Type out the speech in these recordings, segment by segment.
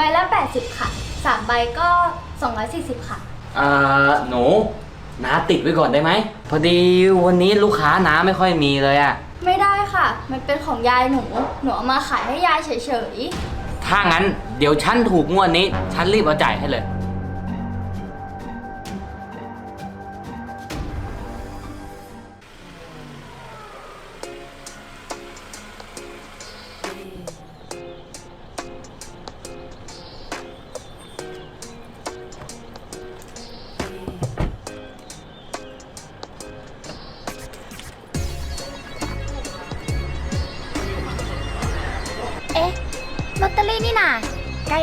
บละ 80 ค่ะ 3 ใบก็ 240 ค่ะ เอ่อหนูน้าติดไว้ก่อนได้ไหม พอดีวันนี้ลูกค้าน้าไม่ค่อยมีเลยอะไม่ได้ค่ะ มันเป็นของยายหนู หนูเอามาขายให้ยายเฉยถ้างั้นเดี๋ยวฉันถูกงวดนี้ ฉันรีบเอาจ่ายให้เลย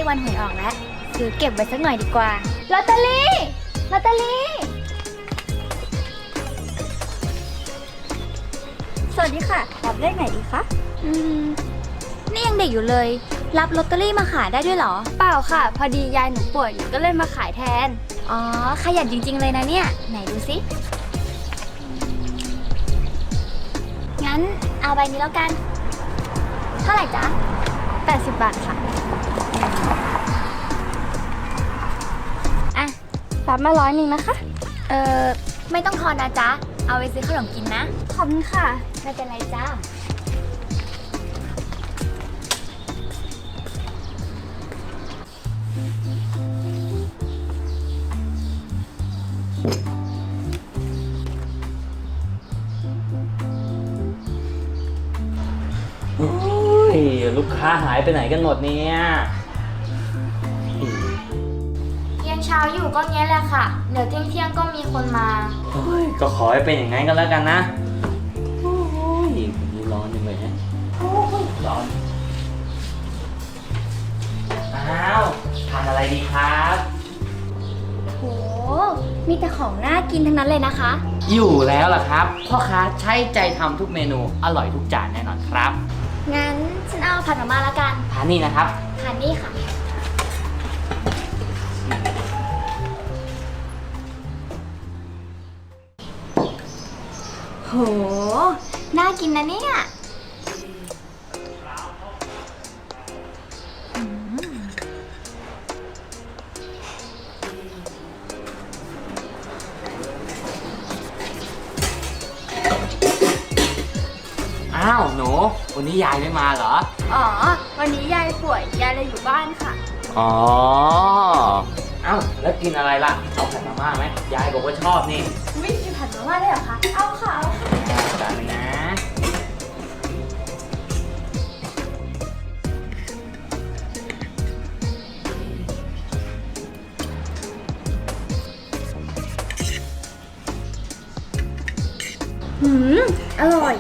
วันหวยออกแล้วซื้อเก็บไว้สักหน่อยดีกว่าลอตเตอรี่ลอตเตอรี่ๆสวัสดีค่ะรับเลขไหนดีคะอืมนี่ยังเด็กอยู่เลย รับลอตเตอรี่มาขายได้ด้วยเหรอ เปล่าค่ะ พอดียายหนูป่วยหนูก็เลยมาขายแทน อ๋อ ขยันจริง ๆ เลยนะเนี่ย ไหนดูสิ งั้นเอาใบนี้แล้วกัน เท่าไหร่จ๊ะ80 บาทค่ะอะ รับมาร้อยหนึ่งนะคะ เออไม่ต้องทอนนะจ๊ะ เอาไปซื้อขนมกินนะ ขอบคุณค่ะ ไม่เป็นไรจ้า โอ้ยลูกค้าหายไปไหนกันหมดเนี่ย ยังเช้าอยู่ก็เงี้ยแหละค่ะ เดี๋ยวเที่ยงเที่ยงๆก็มีคนมา โอ้ยก็ขอให้เป็นอย่างนั้นก็แล้วกันนะโอ้ยนี่ร้อนจังเลยฮะโอ้ยร้อนอ้าวทานอะไรดีครับ โห มีแต่ของน่ากินทั้งนั้นเลยนะคะ อยู่แล้วล่ะครับพ่อค้าใช้ใจทำทุกเมนูอร่อยทุกจานแน่นอนครับงั้นฉันเอาผัดมาม่าละกันทานนี่นะครับ ทานนี่ค่ะ น่ากินนะเนี่ยอืมอ้าวหนูวันนี้ยายไม่มาเหรอ อ๋อ วันนี้ยายป่วยยายเลยอยู่บ้านค่ะ อ๋อ เอ้าแล้วกินอะไรล่ะ เอาผัดมาม่าไหมยายบอกว่าชอบนี่ วิมีผัดมาม่าได้วยเหรอคะ เอาค่ะเอาค่ะ จานหนึงนะ หืม อร่อย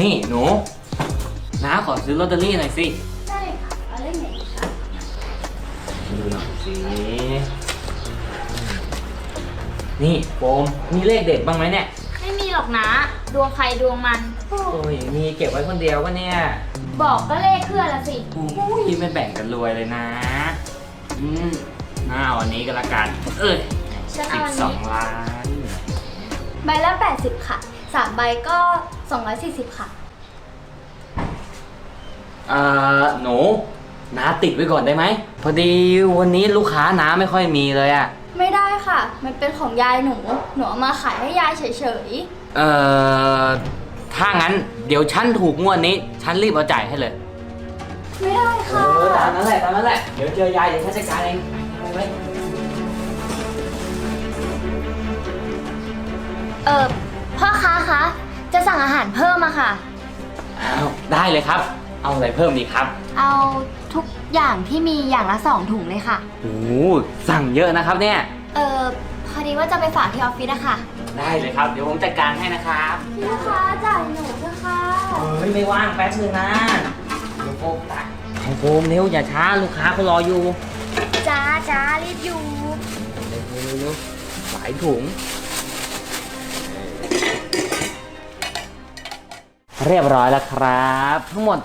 นี่หนูน้าขอซื้อลอตเตอรี่หน่อยสิได้ค่ะเอาเลขไหนดีคะดูหน่อยสินี่โฟมมีเลขเด็ดบ้างไหมเนี่ยไม่มีหรอกนะ ดวงใครดวงมัน โอ้ยมีเก็บไว้คนเดียวก็เนี่ยบอกก็เลขเคลื่อนละสิ อุ้ยไม่แบ่งกันรวยเลยนะอืมน่าเอาอันนี้ก็แล้วกันเอ้ยฉันสิเอาบอันสอนี้ งล้าน ใบละ80 ค่ะ 3ใบก็ 240 ค่ะเอ่อหนูน้าติดไว้ก่อนได้ไหม พอดีวันนี้ลูกค้าน้าไม่ค่อยมีเลยอะไม่ได้ค่ะ มันเป็นของยายหนู หนูเอามาขายให้ยายเฉยเอ่อ ถ้างั้นเดี๋ยวฉันถูกงวดนี้ ฉันรีบเอาจ่ายให้เลย ๆ ไม่ได้เอค่ะอตามนั้นแหละตามนั้นแหละ เดี๋ยวเจอยายเดี๋ยวฉันจัดการเองไปไว้เออ พ่อค้าคะ จะสั่งอาหารเพิ่มอะค่ะ อ้าวได้เลยครับ เอาอะไรเพิ่มดีครับเอาทุกอย่างที่มีอย่างละสองถุงเลยค่ะ โอ้โหสั่งเยอะนะครับเนี่ย เออพอดีว่าจะไปฝากที่ออฟฟิศอะค่ะได้เลยครับ เดี๋ยวผมจัดการให้นะครับพี่คะจ่ายหนูเถอะค่ะเฮ้ยไม่ว่างแป๊บนึงนะเดี๋ยวโฟมตักของโฟมเร็วอย่าช้าลูกค้าเขารออยู่จ้าจ้ารีบอยู่เร็วเร็วเร็วหลายถุง เรียบร้อยแล้วครับ ทั้งหมด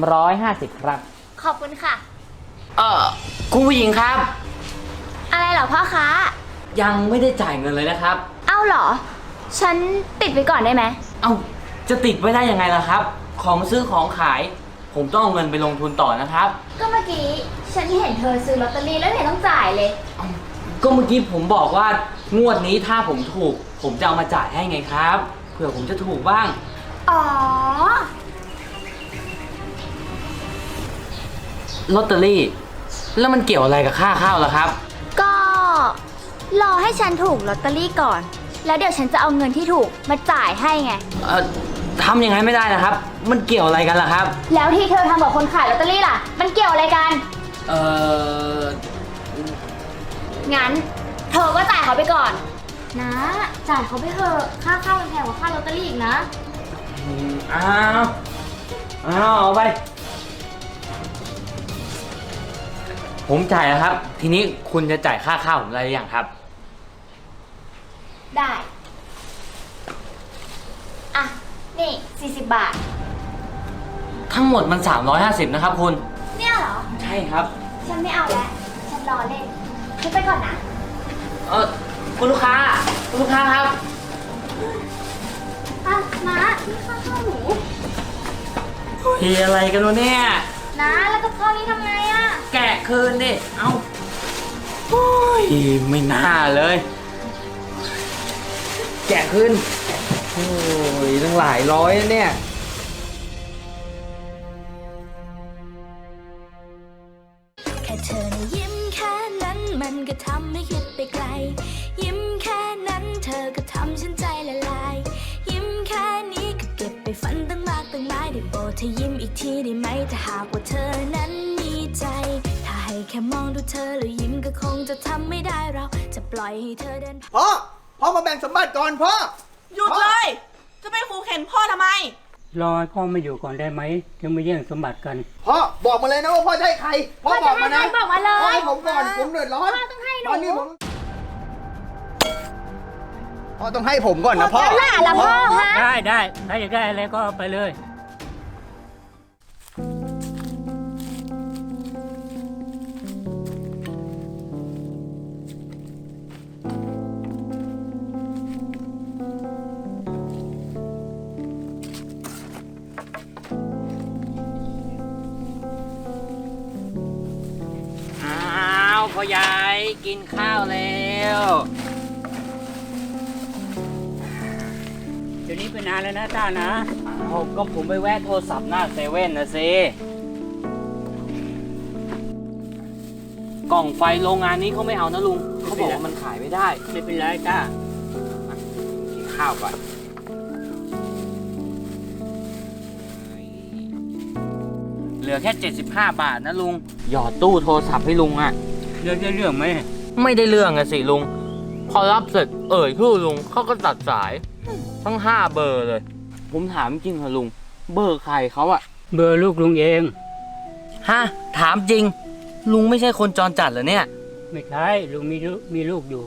350 ครับ ขอบคุณค่ะ เออคุณผู้หญิงครับ อะไรเหรอพ่อค้า ยังไม่ได้จ่ายเงินเลยนะครับ เอ้าเหรอ ฉันติดไว้ก่อนได้ไหม เอ้าจะติดไว้ได้ยังไงล่ะครับ ของซื้อของขาย ผมต้องเอาเงินไปลงทุนต่อนะครับ ก็เมื่อกี้ ฉันเห็นเธอซื้อลอตเตอรี่แล้วเนี่ยต้องจ่ายเลย ก็เมื่อกี้ผมบอกว่างวดนี้ถ้าผมถูก ผมจะเอามาจ่ายให้ไงครับเผื่อผมจะถูกบ้าง อ๋อ ลอตเตอรี่ แล้วมันเกี่ยวอะไรกับค่าข้าวล่ะครับ ก็ รอให้ฉันถูกลอตเตอรี่ก่อน แล้วเดี๋ยวฉันจะเอาเงินที่ถูกมาจ่ายให้ไง เอ่อทำอย่างนั้นไม่ได้นะครับ มันเกี่ยวอะไรกันล่ะครับ แล้วที่เธอทำกับคนขายลอตเตอรี่ล่ะ มันเกี่ยวอะไรกัน เอ่อ งั้น เธอก็จ่ายเขาไปก่อน นะ จ่ายเขาไปเถอะค่าข้าวมันแพงกว่าค่าลอตเตอรี่อีกนะ อืมอ้าวอ้าวเอาไป ผมจ่ายแล้วครับ ทีนี้คุณจะจ่ายค่าข้าวผมอะไรหรือยังครับ ได้ อะ นี่ 40 บาท ทั้งหมดมัน 350 นะครับคุณ เนี่ยเหรอ ใช่ครับ ฉันไม่เอาแล้ว ฉันรอเล่นฉันไปก่อนนะ เออคุณลูกค้า คุณลูกค้าครับอะมานี่ ข้าวข้าวหนูเฮียอะไรกันวะเนี่ย นะแล้วกับข้าวนี้ทำไงอะ แกะคืนดิ เอาโอ้ยไม่น่าเลย แกะคืนโอ้ยตั้งหลายร้อยเนี่ย แค่เธอนะยิ้มแค่นั้นมันก็ทำให้คิดไปไกล ยิ้ม ค่มองดูเธอแล้วยิ้มก็คงจะทำไม่ได้เราจะปล่อยให้เธอเดินพ่อ พ่อมาแบ่งสมบัติก่อนพ่อ หยุดเลย จะไปขู่เข็นพ่อทำไม รอให้พ่อมาอยู่ก่อนได้ไหมจะไม่แย่งสมบัติกัน พ่อบอกมาเลยนะว่าพ่อจะให้ใคร พ่อบอกมานะพ่อจะให้ใครบอกมาเลยพ่อให้ผมก่อนผมเดือดร้อนพ่อต้องให้หนู ตอนนี้ผมพ่อต้องให้ผมก่อนนะพ่อ แล้วหล่ะล่ะพ่อฮะได้ได้ใครอยากได้อะไรก็เอาไปเลย พ่อใหญ่กินข้าวแล้วเดี๋ยวนี้ไปนานแล้วนะต้านะเอาก็ผมไปแวะโทรศัพท์หน้าเซเว่นนะสิกล่องไฟโรงงานนี้เขาไม่เอานะลุงเขาบอกว่ามันขายไม่ได้ไม่เป็นไรต้ากินข้าวก่อนเหลือแค่ 75 บาทนะลุง หยอดตู้โทรศัพท์ให้ลุงอะ เรื่องได้เรื่องไหมไม่ได้เรื่องอะสิลุง พอรับเสร็จเอ่ยชื่อลุงเขาก็ตัดสายทั้งห้าเบอร์เลย ผมถามจริงเหรอลุง เบอร์ใครเขาอะเบอร์ลูกลุงเองฮะถามจริง ลุงไม่ใช่คนจรจัดเหรอเนี่ย ไม่ใช่ลุงมีลูกมีลูกอยู่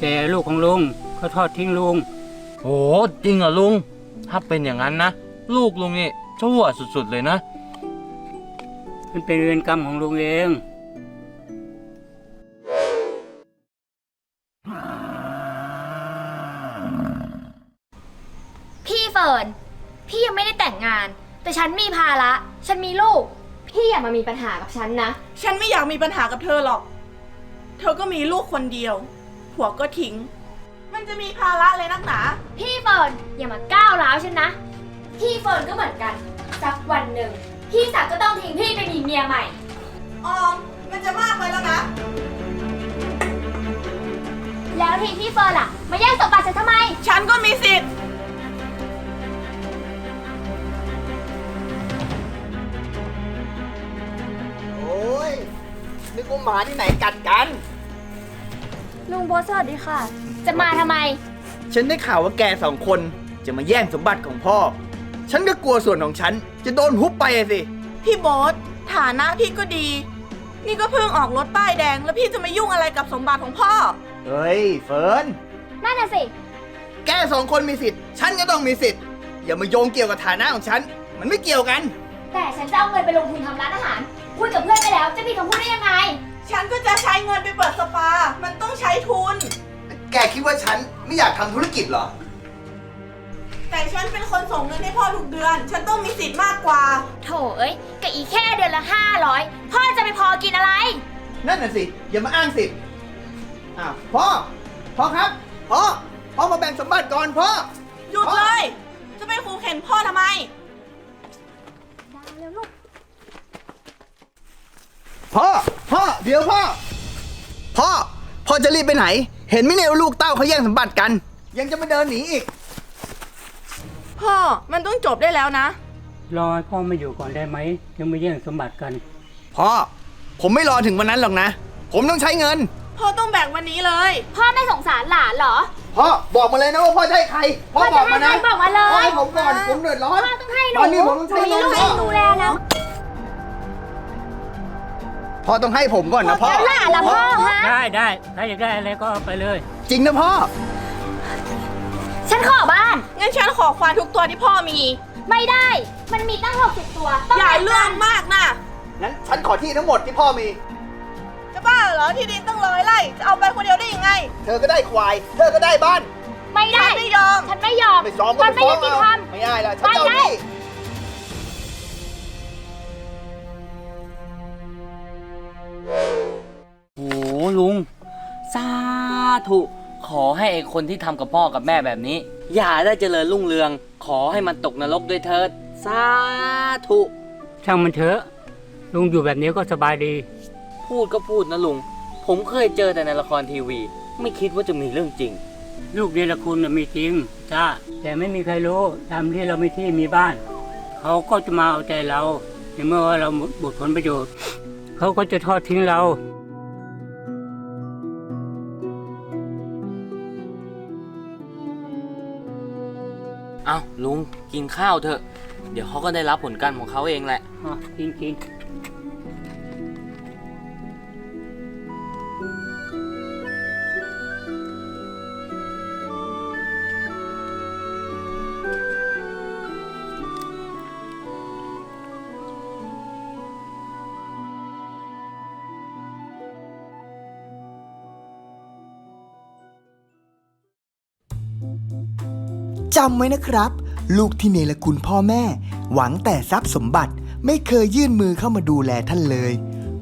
แต่ลูกของลุงเขาทอดทิ้งลุงโอ้จริงเหรอลุง ถ้าเป็นอย่างนั้นนะ ลูกลุงนี่ชั่วสุดๆเลยนะ มันเป็นเวรกรรมของลุงเอง พี่เฟิร์นพี่ยังไม่ได้แต่งงาน แต่ฉันมีภาระ ฉันมีลูก พี่อย่ามามีปัญหากับฉันนะ ฉันไม่อยากมีปัญหากับเธอหรอก เธอก็มีลูกคนเดียว ผัวก็ทิ้ง มันจะมีภาระเลยนักหนา พี่เฟิร์นอย่ามาก้าวร้าวฉันนะ พี่เฟิร์นก็เหมือนกัน สักวันหนึ่ง พี่ศักดิ์ก็ต้องทิ้งพี่ไปมีเมียใหม่ ออม มันจะมากไปแล้วนะ แล้วทีพี่เฟิร์นล่ะ มาแย่งสมบัติฉันทำไม ฉันก็มีสิทธิ์ หมาที่ไหนกัดกัน ลุงโบสสวัสดีค่ะ จะมาทำไม ฉันได้ข่าวว่าแกสองคนจะมาแย่งสมบัติของพ่อ ฉันก็กลัวส่วนของฉัน จะโดนฮุบไปอะสิ พี่โบ๊ทฐานะพี่ก็ดี นี่ก็เพิ่งออกรถป้ายแดง แล้วพี่จะมายุ่งอะไรกับสมบัติของพ่อ เฮ้ย เฟิร์น นั่นน่ะสิ แกสองคนมีสิทธิ์ ฉันก็ต้องมีสิทธิ์ออย่ามาโยงเกี่ยวกับฐานะของฉัน มันไม่เกี่ยวกัน แต่ฉันจะเอาเงินไปลงทุนทำร้านอาหาร คุยกับเพื่อนไปแล้ว จะมีคำพูดได้ยังไง ฉันก็จะใช้เงินไปเปิดสปา มันต้องใช้ทุน แกคิดว่าฉันไม่อยากทำธุรกิจเหรอ แต่ฉันเป็นคนส่งเงินให้พ่อทุกเดือน ฉันต้องมีสิทธิ์มากกว่า โถเอ้ยกับอีแค่เดือนละ 500 พ่อจะไปพอกินอะไร นั่นน่ะสิ อย่ามาอ้างสิทธิ์อ้าวพ่อ พ่อครับพ่อพ่อมาแบ่งสมบัติก่อนพ่อ หยุดเลย จะไปขู่เข็นพ่อทำไม พ่อ พ่อ เดี๋ยวพ่อ พ่อ พ่อจะรีบไปไหน เห็นไหมเนี่ยว่าลูกเต้าเขาแย่งสมบัติกัน ยังจะมาเดินหนีอีก พ่อ มันต้องจบได้แล้วนะ รอให้พ่อมาอยู่ก่อนได้ไหมยังไม่แย่งสมบัติกัน พ่อ ผมไม่รอถึงวันนั้นหรอกนะ ผมต้องใช้เงิน พ่อต้องแบ่งวันนี้เลย พ่อไม่สงสารหลานเหรอ พ่อบอกมาเลยนะว่าพ่อจะให้ใคร พ่อพ่อบอกมานะจะให้ใครบอกมาเลย พ่อให้ผมก่อน ผมเดือดร้อนพ่อต้องให้หนูตอนนี้ผมต้องใช้เงินหนูมีพ่อลูกดูแลนะ พ่อต้องให้ผมก่อนนะพ่อ แล้วหลานล่ะพ่อฮะ ได้ได้ถ้าอยากได้อะไรก็เอาไปเลย จริงนะพ่อ ฉันขอบ้าน งั้นฉันขอควานทุกตัวที่พ่อมี ไม่ได้ มันมีตั้ง 60 ตัว ต้องอย่าแบ่งเรื่องกันมากนะงั้นฉันขอที่ทั้งหมดที่พ่อมี จะบ้าเหรอที่ดินตั้งร้อยไร่จะเอาไปคนเดียวได้ยังไง เธอก็ได้ควาย เธอก็ได้บ้าน ไม่ได้ฉันไม่ยอม ฉันไม่ยอม ไม่ซ้อมก็มันไปไม่ฟ้องยุติเอาธรรม ไม่ได้ละฉันจะเอาไม่ ลุง สาธุ ขอให้ไอคนที่ทำกับพ่อกับแม่แบบนี้ อย่าได้เจริญรุ่งเรือง ขอให้มันตกนรกด้วยเถิด สาธุ ช่างมันเถอะ ลุงอยู่แบบนี้ก็สบายดี พูดก็พูดนะลุง ผมเคยเจอแต่ในละครทีวี ไม่คิดว่าจะมีเรื่องจริง ลูกเดรคุณน่ะมีจริงจ้าแต่ไม่มีใครรู้ทำที่เราไม่ที่มีบ้าน เขาก็จะมาเอาใจเราในเมื่อว่าเราบุดผลประโยชน์ เขาก็จะทอดทิ้งเรา ลุงกินข้าวเถอะ เดี๋ยวเขาก็ได้รับผลกรรมของเขาเองแหละ อะกินกินจำไว้นะครับ ลูกที่เนรคุณพ่อแม่ หวังแต่ทรัพย์สมบัติไม่เคยยื่นมือเข้ามาดูแลท่านเลย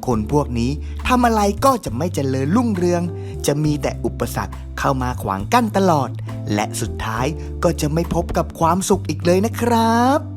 คนพวกนี้ทำอะไรก็จะไม่เจริญรุ่งเรือง จะมีแต่อุปสรรคเข้ามาขวางกั้นตลอด และสุดท้ายก็จะไม่พบกับความสุขอีกเลยนะครับ